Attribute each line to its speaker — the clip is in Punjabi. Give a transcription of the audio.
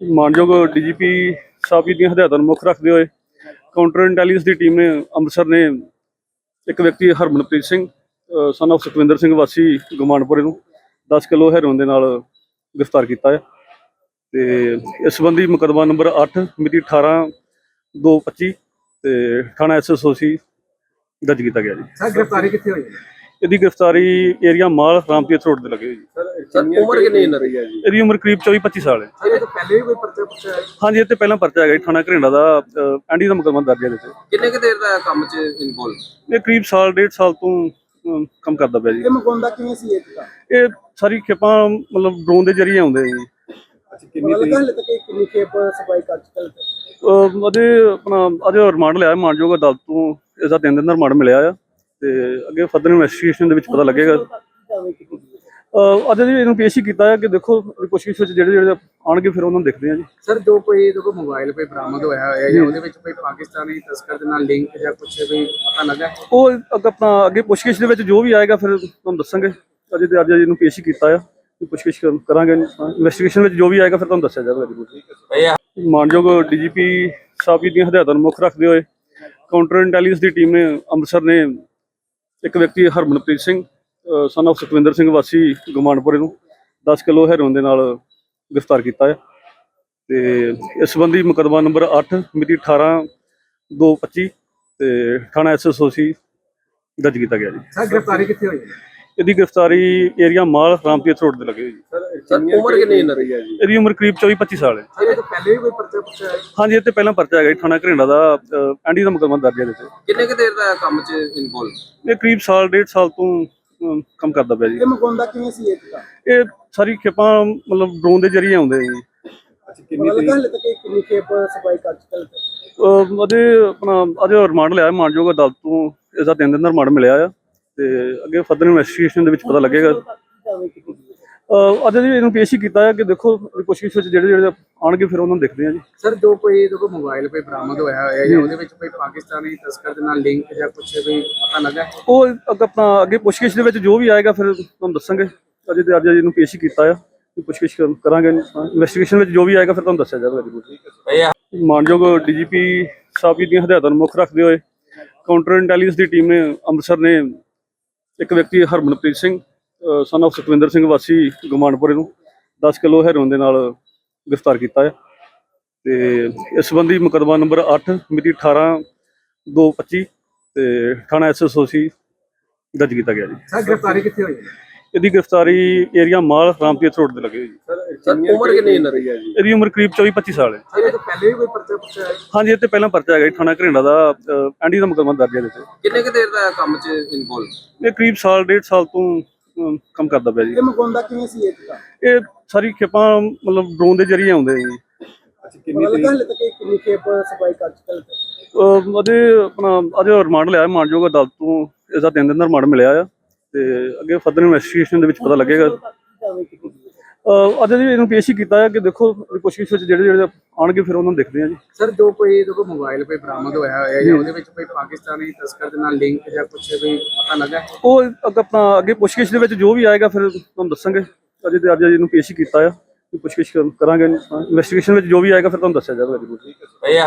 Speaker 1: ਮਾਨਯੋਗ ਡੀਜੀਪੀ ਸਾਹਿਬ ਜੀ ਦੀਆਂ ਹਦਾਇਤਾਂ ਨੂੰ ਮੁੱਖ ਰੱਖਦੇ ਹੋਏ ਕਾਊਂਟਰ ਇੰਟੈਲੀਜੈਂਸ ਦੀ ਟੀਮ ਨੇ ਅੰਮ੍ਰਿਤਸਰ ਨੇ ਇੱਕ ਵਿਅਕਤੀ ਹਰਮਨਪ੍ਰੀਤ ਸਿੰਘ ਸਨ of ਸੁਖਵਿੰਦਰ ਸਿੰਘ ਵਾਸੀ ਗੁਮਾਨਪੁਰੇ ਨੂੰ 10 ਕਿਲੋ ਹੈਰੋਇਨ ਦੇ ਨਾਲ ਗ੍ਰਿਫਤਾਰ ਕੀਤਾ ਹੈ ਤੇ ਇਸ ਸੰਬੰਧੀ ਮੁਕੱਦਮਾ ਨੰਬਰ 8 ਮਿਤੀ 18 225 ਤੇ ਥਾਣਾ ਐਸਐਸਓਸੀ ਦਰਜ ਕੀਤਾ ਗਿਆ ਜੀ।
Speaker 2: ਸਰ, ਗ੍ਰਿਫਤਾਰੀ ਕਿੱਥੇ ਹੋਈ?
Speaker 1: ਇਹਦੀ ਗ੍ਰਿਫਤਾਰੀ ਏਰੀਆ ਮਾਲ ਰਾਮਤੀਰਥ ਰੋਡ ਤੇ ਲੱਗੇ ਜੀ
Speaker 2: ਸਰ ਉਮਰ ਕਿੰਨੀ ਇਹਨਾਂ ਦੀ ਹੈ ਜੀ?
Speaker 1: ਇਹਦੀ ਉਮਰ ਕਰੀਬ 24 25 ਸਾਲ ਹੈ।
Speaker 2: ਸਰ ਇਹ ਤਾਂ ਪਹਿਲੇ ਵੀ ਕੋਈ ਪਰਚਾ ਪੁੱਛਿਆ ਹੈ
Speaker 1: ਹਾਂਜੀ ਇਹ ਤੇ ਪਹਿਲਾਂ ਪਰਚਾ ਹੈਗਾ ਜੀ ਥਾਣਾ ਘਰਿੰਡਾ ਦਾ ਐਂਡੀ ਦਾ ਮੁਕੱਦਮਾ ਦਰਜ ਹੈ ਇਹਦੇ ਤੇ।
Speaker 2: ਕਿੰਨੇ ਕੁ ਦੇਰ ਦਾ ਕੰਮ 'ਚ ਇਨਵੋਲਵ
Speaker 1: ਇਹ ਕਰੀਬ ਸਾਲ ਡੇਢ ਸਾਲ ਤੋਂ ਅਮ, ਕੰਮ ਕਰਦਾ ਪਿਆ ਜੀ।
Speaker 2: ਇਹ ਮਗੋਂਦਾ ਕਿਵੇਂ ਸੀ ਇਹ ਤਾਂ
Speaker 1: ਇਹ ਸਾਰੀ ਖੇਪਾਂ ਮਤਲਬ ਡਰੋਨ ਦੇ ਜ਼ਰੀਏ ਆਉਂਦੇ ਜੀ।
Speaker 2: ਅੱਛਾ ਕਿੰਨੀ ਦੇਰ ਹਲੇ ਤੱਕ ਇਹ ਕਿੰਨੀ ਖੇਪ ਸਫ਼ਾਈ ਕਰ ਚੁੱਕਾ
Speaker 1: ਅਹ ਉਹਦੇ ਆਪਣਾ ਅੱਜ ਰਿਮਾਂਡ ਲਿਆ ਮਾਨਯੋਗ ਅਦਾਲਤ ਤੋਂ ਇਸ ਦਾ ਤਿੰਨ ਦਿਨ ਦਾ ਰਿਮਾਂਡ ਮਿਲਿਆ ਆ। ਤੇ ਅੱਗੇ ਫਰਦਰ ਇਨਵੈਸਟੀਗੇਸ਼ਨ ਦੇ ਵਿੱਚ ਪਤਾ ਲੱਗੇਗਾ। ਅੱਜ ਜੀ ਇਹਨੂੰ ਪੇਸ਼ ਹੀ ਕੀਤਾ ਹੈ ਕਿ ਦੇਖੋ ਇਹਦੀ ਪੁੱਛਗਿੱਛ ਵਿੱਚ ਜਿਹੜੇ ਜਿਹੜੇ ਆਣਗੇ ਫਿਰ ਉਹਨਾਂ ਨੂੰ ਦੇਖਦੇ ਆ ਜੀ।
Speaker 2: ਸਰ ਜੋ ਕੋਈ ਇਹਦੇ ਕੋਲ ਮੋਬਾਈਲ ਕੋਈ ਬਰਾਮਦ ਹੋਇਆ ਹੋਇਆ ਜਾਂ ਉਹਦੇ ਵਿੱਚ ਕੋਈ ਪਾਕਿਸਤਾਨੀ ਤਸਕਰ ਦੇ ਨਾਲ ਲਿੰਕ ਜਾਂ ਕੁਝ ਵੀ ਪਤਾ ਲੱਗਾ?
Speaker 1: ਉਹ ਅੱਗੇ ਆਪਣਾ ਅੱਗੇ ਪੁੱਛਗਿੱਛ ਦੇ ਵਿੱਚ ਜੋ ਵੀ ਆਏਗਾ ਫਿਰ ਤੁਹਾਨੂੰ ਦੱਸਾਂਗੇ। ਅਜੇ ਤੇ ਅੱਜ ਇਹਨੂੰ ਪੇਸ਼ ਹੀ ਕੀਤਾ ਆ। ਕਿ ਪੁੱਛਗਿੱਛ ਕਰ- ਕਰਾਂਗੇ ਇਨਵੈਸਟੀਗੇਸ਼ਨ ਵਿੱਚ ਜੋ ਵੀ ਆਏਗਾ ਫਿਰ ਤੁਹਾਨੂੰ ਦੱਸਿਆ ਜਾਵੇਗਾ ਜੀ ਮਾਨਯੋਗ ਡੀਜੀਪੀ ਸਾਹਿਬ ਜੀ ਦੀਆਂ ਹਦਾਇਤਾਂ ਨੂੰ ਮੁੱਖ ਰੱਖਦੇ ਹੋਏ ਕਾਊਂਟਰ ਇੰਟੈਲੀਜੈਂਸ ਦੀ ਟੀਮ ਨੇ ਅੰਮ੍ਰਿਤਸਰ ਨੇ ਇੱਕ ਵਿਅਕਤੀ ਹਰਮਨਪ੍ਰੀਤ ਸਿੰਘ ਸਨ of ਸੁਖਵਿੰਦਰ ਸਿੰਘ ਵਾਸੀ ਗੁਮਾਨਪੁਰੇ ਨੂੰ 10 ਕਿਲੋ ਹੈਰੋਇਨ ਦੇ ਨਾਲ ਗ੍ਰਿਫਤਾਰ ਕੀਤਾ ਹੈ। ਤੇ ਇਸ ਸੰਬੰਧੀ ਮੁਕੱਦਮਾ ਨੰਬਰ 8 ਮਿਤੀ 18 225 ਤੇ ਥਾਣਾ ਐਸਐਸਓਸੀ ਦਰਜ ਕੀਤਾ ਗਿਆ ਜੀ।
Speaker 2: ਸਰ, ਗ੍ਰਿਫਤਾਰੀ ਕਿੱਥੇ ਹੋਈ
Speaker 1: ਇਹਦੀ ਗ੍ਰਿਫਤਾਰੀ ਏਰੀਆ ਮਾਲ ਰਾਮਤੀਰਥ ਰੋਡ ਤੇ ਲੱਗੇ ਜੀ।
Speaker 2: ਸਰ ਉਮਰ ਕਿੰਨੀ ਇਹਨਾਂ ਦੀ? ਹੈ ਜੀ?
Speaker 1: ਇਹਦੀ ਉਮਰ ਕਰੀਬ 24 25 ਸਾਲ ਹੈ।
Speaker 2: ਸਰ ਇਹ ਤਾਂ ਪਹਿਲੇ ਵੀ ਕੋਈ ਪਰਚਾ ਪੁੱਛਿਆ ਹੈ?
Speaker 1: ਹਾਂਜੀ ਇਹ ਤੇ ਪਹਿਲਾਂ ਪਰਚਾ ਹੈਗਾ ਜੀ ਥਾਣਾ ਘਰਿੰਡਾ ਦਾ ਐਂਡੀ ਦਾ ਮੁਕੱਦਮਾ ਦਰਜ ਹੈ ਇਹਦੇ ਤੇ।
Speaker 2: ਕਿੰਨੇ ਕੁ ਦੇਰ ਦਾ ਕੰਮ 'ਚ ਇਨਵੋਲਵ
Speaker 1: ਇਹ ਕਰੀਬ ਸਾਲ ਡੇਢ ਸਾਲ ਤੋਂ ਅਮ, ਕੰਮ ਕਰਦਾ ਪਿਆ ਜੀ।
Speaker 2: ਇਹ ਮਗੋਂਦਾ ਕਿਵੇਂ ਸੀ ਇਹ ਤਾਂ
Speaker 1: ਇਹ ਸਾਰੀ ਖੇਪਾਂ ਮਤਲਬ ਡਰੋਨ ਦੇ ਜ਼ਰੀਏ ਆਉਂਦੇ ਨੇ ਜੀ।
Speaker 2: ਅੱਛਾ ਕਿੰਨੀ ਦੇਰ ਹਲੇ ਤੱਕ ਇਹ ਕਿੰਨੀ ਖੇਪ ਸਫ਼ਾਈ ਕਰ ਚੁੱਕਾ
Speaker 1: ਅਹ ਉਹਦੇ ਆਪਣਾ ਅੱਜ ਰਿਮਾਂਡ ਲਿਆ ਮਾਨਯੋਗ ਅਦਾਲਤ ਤੋਂ ਇਸ ਦਾ ਤਿੰਨ ਦਿਨ ਦਾ ਰਿਮਾਂਡ ਮਿਲਿਆ ਆ। ਤੇ ਅੱਗੇ ਫਰਦਰ ਇਨਵੈਸਟੀਗੇਸ਼ਨ ਦੇ ਵਿੱਚ ਪਤਾ ਲੱਗੇਗਾ। ਅੱਜ ਜੀ ਇਹਨੂੰ ਪੇਸ਼ ਹੀ ਕੀਤਾ ਹੈ ਕਿ ਦੇਖੋ ਪੁੱਛਗਿੱਛ ਵਿੱਚ ਜਿਹੜੇ ਜਿਹੜੇ ਆਣਗੇ ਫਿਰ ਉਹਨਾਂ ਨੂੰ ਦੇਖਦੇ ਆ ਜੀ।
Speaker 2: ਸਰ ਜੋ ਕੋਈ ਕੋਲ ਮੋਬਾਈਲ ਕੋਈ ਬਰਾਮਦ ਹੋਇਆ ਹੋਇਆ ਜਾਂ ਉਹਦੇ ਵਿੱਚ ਕੋਈ ਪਾਕਿਸਤਾਨੀ ਤਸਕਰ ਦੇ ਨਾਲ ਲਿੰਕ ਜਾਂ ਕੁਝ ਵੀ ਪਤਾ ਲੱਗਾ?
Speaker 1: ਉਹ ਅੱਗੇ ਆਪਣਾ ਅੱਗੇ ਪੁੱਛਗਿੱਛ ਦੇ ਵਿੱਚ ਜੋ ਵੀ ਆਏਗਾ ਫਿਰ ਤੁਹਾਨੂੰ ਦੱਸਾਂਗੇ। ਅਜੇ ਤੇ ਅੱਜ ਇਹਨੂੰ ਪੇਸ਼ ਹੀ ਕੀਤਾ ਆ। ਕਿ ਪੁੱਛਗਿੱਛ ਕਰ- ਕਰਾਂਗੇ। ਇਨਵੈਸਟੀਗੇਸ਼ਨ ਵਿੱਚ ਜੋ ਵੀ ਆਏਗਾ ਫਿਰ ਤੁਹਾਨੂੰ ਦੱਸਿਆ ਜਾਵੇਗਾ ਜੀ। ਮਾਨਯੋਗ ਡੀਜੀਪੀ ਸਾਹਿਬ ਜੀ ਦੀਆਂ ਹਦਾਇਤਾਂ ਨੂੰ ਮੁੱਖ ਰੱਖਦੇ ਹੋਏ ਕਾਊਂਟਰ ਇੰਟੈਲੀਜੈਂਸ ਦੀ ਟੀਮ ਨੇ ਅੰਮ੍ਰਿਤਸਰ ਨੇ ਇੱਕ ਵਿਅਕਤੀ ਹਰਮਨਪ੍ਰੀਤ ਸਿੰਘ ਸਨ of ਸੁਖਵਿੰਦਰ ਸਿੰਘ ਵਾਸੀ ਗੁਮਾਨਪੁਰੇ ਨੂੰ 10 ਕਿਲੋ ਹੈਰੋਇਨ ਦੇ ਨਾਲ ਗ੍ਰਿਫਤਾਰ ਕੀਤਾ ਹੈ। ਤੇ ਇਸ ਸੰਬੰਧੀ ਮੁਕੱਦਮਾ ਨੰਬਰ 8 ਮਿਤੀ 18 225 ਤੇ ਥਾਣਾ ਐਸਐਸਓਸੀ ਦਰਜ ਕੀਤਾ ਗਿਆ ਜੀ।
Speaker 2: ਸਰ, ਗ੍ਰਿਫਤਾਰੀ ਕਿੱਥੇ ਹੋਈ
Speaker 1: ਇਹਦੀ ਗ੍ਰਿਫਤਾਰੀ ਏਰੀਆ ਮਾਲ ਰਾਮਤੀਰਥ ਰੋਡ ਤੇ ਲੱਗੇ ਜੀ।
Speaker 2: ਸਰ ਉਮਰ ਕਿੰਨੀ ਇਹਨਾਂ ਦੀ? ਹੈ ਜੀ?
Speaker 1: ਇਹਦੀ ਉਮਰ ਕਰੀਬ 24 25 ਸਾਲ ਹੈ।
Speaker 2: ਸਰ ਇਹ ਤਾਂ ਪਹਿਲੇ ਵੀ ਕੋਈ ਪਰਚਾ ਪੁੱਛਿਆ ਹੈ?
Speaker 1: ਹਾਂਜੀ ਇਹ ਤੇ ਪਹਿਲਾਂ ਪਰਚਾ ਹੈਗਾ ਜੀ ਥਾਣਾ ਘਰਿੰਡਾ ਦਾ ਐਂਡੀ ਦਾ ਮੁਕੱਦਮਾ ਦਰਜ ਹੈ ਇਹਦੇ ਤੇ।
Speaker 2: ਕਿੰਨੇ ਕੁ ਦੇਰ ਦਾ ਕੰਮ 'ਚ ਇਨਵੋਲਵ
Speaker 1: ਇਹ ਕਰੀਬ ਸਾਲ ਡੇਢ ਸਾਲ ਤੋਂ ਅਮ, ਕੰਮ ਕਰਦਾ ਪਿਆ ਜੀ।
Speaker 2: ਇਹ ਮਗੋਂਦਾ ਕਿਵੇਂ ਸੀ ਇਹ ਤਾਂ
Speaker 1: ਇਹ ਸਾਰੀ ਖੇਪਾਂ ਮਤਲਬ ਡਰੋਨ ਦੇ ਜ਼ਰੀਏ ਆਉਂਦੇ ਨੇ ਜੀ।
Speaker 2: ਅੱਛਾ ਕਿੰਨੀ ਦੇਰ ਹਲੇ ਤੱਕ ਇਹ ਕਿੰਨੀ ਖੇਪ ਸਫ਼ਾਈ ਕਰ ਚੁੱਕਾ ਹੈ
Speaker 1: ਅਹ ਉਹਦੇ ਆਪਣਾ ਅੱਜ ਰਿਮਾਂਡ ਲਿਆ ਮਾਨਯੋਗ ਅਦਾਲਤ ਤੋਂ ਇਸ ਦਾ ਤਿੰਨ ਦਿਨ ਦਾ ਰਿਮਾਂਡ ਮਿਲਿਆ ਆ। ਤੇ ਅੱਗੇ ਫਰਦਰ ਇਨਵੈਸਟੀਗੇਸ਼ਨ ਦੇ ਵਿੱਚ ਪਤਾ ਲੱਗੇਗਾ। ਅੱਜ ਜੀ ਇਹਨੂੰ ਪੇਸ਼ ਹੀ ਕੀਤਾ ਹੈ ਕਿ ਦੇਖੋ ਪੁੱਛਗਿੱਛ ਵਿੱਚ ਜਿਹੜੇ ਜਿਹੜੇ ਆਣਗੇ ਫਿਰ ਉਹਨਾਂ ਨੂੰ ਦੇਖਦੇ ਆ ਜੀ।
Speaker 2: ਸਰ ਜੋ ਕੋਈ ਕੋਲ ਮੋਬਾਈਲ ਕੋਈ ਬਰਾਮਦ ਹੋਇਆ ਹੋਇਆ ਜਾਂ ਉਹਦੇ ਵਿੱਚ ਕੋਈ ਪਾਕਿਸਤਾਨੀ ਤਸਕਰ ਦੇ ਨਾਲ ਲਿੰਕ ਜਾਂ ਕੁਝ ਵੀ ਪਤਾ ਲੱਗਾ?
Speaker 1: ਉਹ ਆਪਣਾ ਅੱਗੇ ਪੁੱਛਗਿੱਛ ਦੇ ਵਿੱਚ ਜੋ ਵੀ ਆਏਗਾ ਫਿਰ ਤੁਹਾਨੂੰ ਦੱਸਾਂਗੇ। ਅਜੇ ਤੇ ਅੱਜ ਇਹਨੂੰ ਪੇਸ਼ ਹੀ ਕੀਤਾ ਆ। ਕਿ ਪੁੱਛਗਿੱਛ ਕਰ- ਕਰਾਂਗੇ। ਇਨਵੈਸਟੀਗੇਸ਼ਨ ਵਿੱਚ ਜੋ ਵੀ ਆਏਗਾ ਫਿਰ ਤੁਹਾਨੂੰ ਦੱਸਿਆ ਜਾਵੇਗਾ ਜੀ।